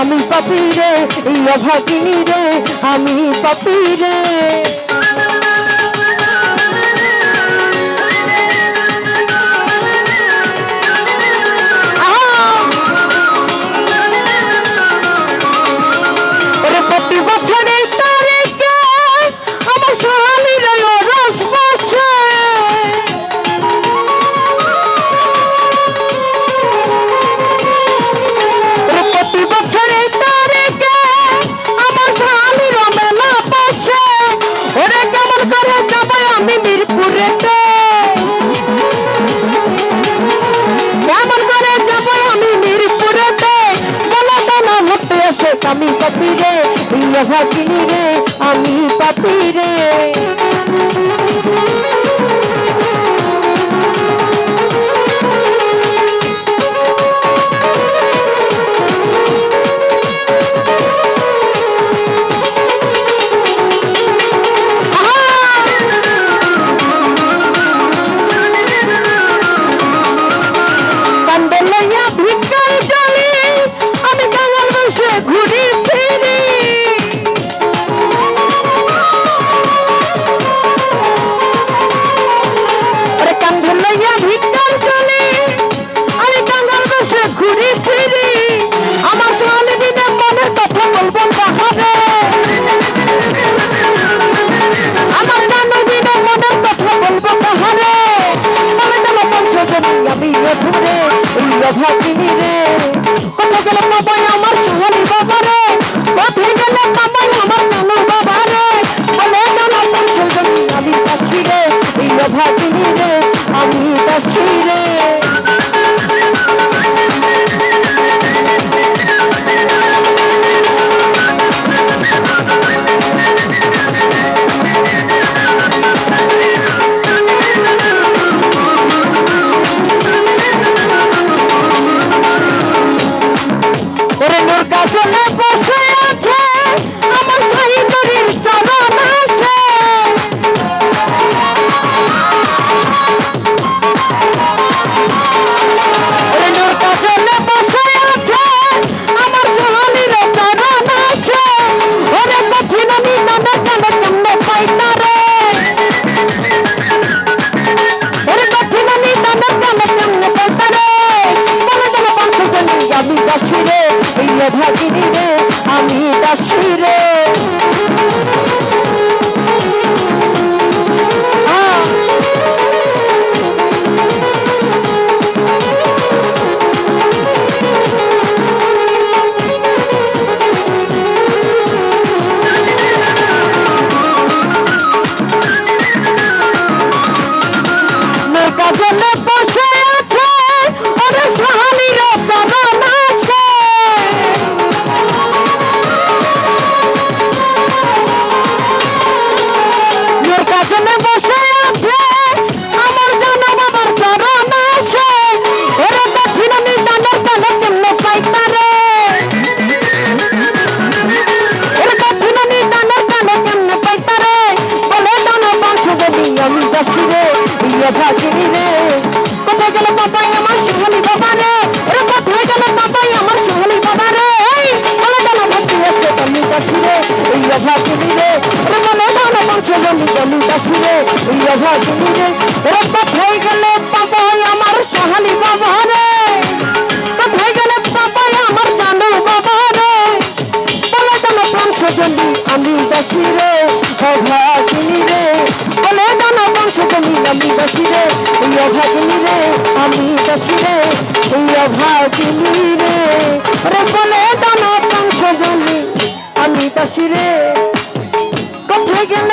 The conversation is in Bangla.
আমি পাপি রে আমি পাপি রে আমি পাপি রে আমি পাপি রে। ধরে এই অভাগিনী রে কত গেল বাবা আমার সোহানি বাবা বাসিরে গেলি দাসুরে এই অভাবুরে ওরে বাপ হয়ে গেল পাগল আমার সাহালি বাবা রে বাপ হয়ে গেল বাবা আমার জানো বাবা রে বলে জানো বংশ জনি আমি দাসুরে অভাবুনি রে। বলে জানো বংশ জনি আমি দাসুরে এই অভাবুনি রে, আমি দাসুরে এই অভাবুনি রে। ওরে বলে জানো বংশ জনি আমি দাসুরে কোথায় গেল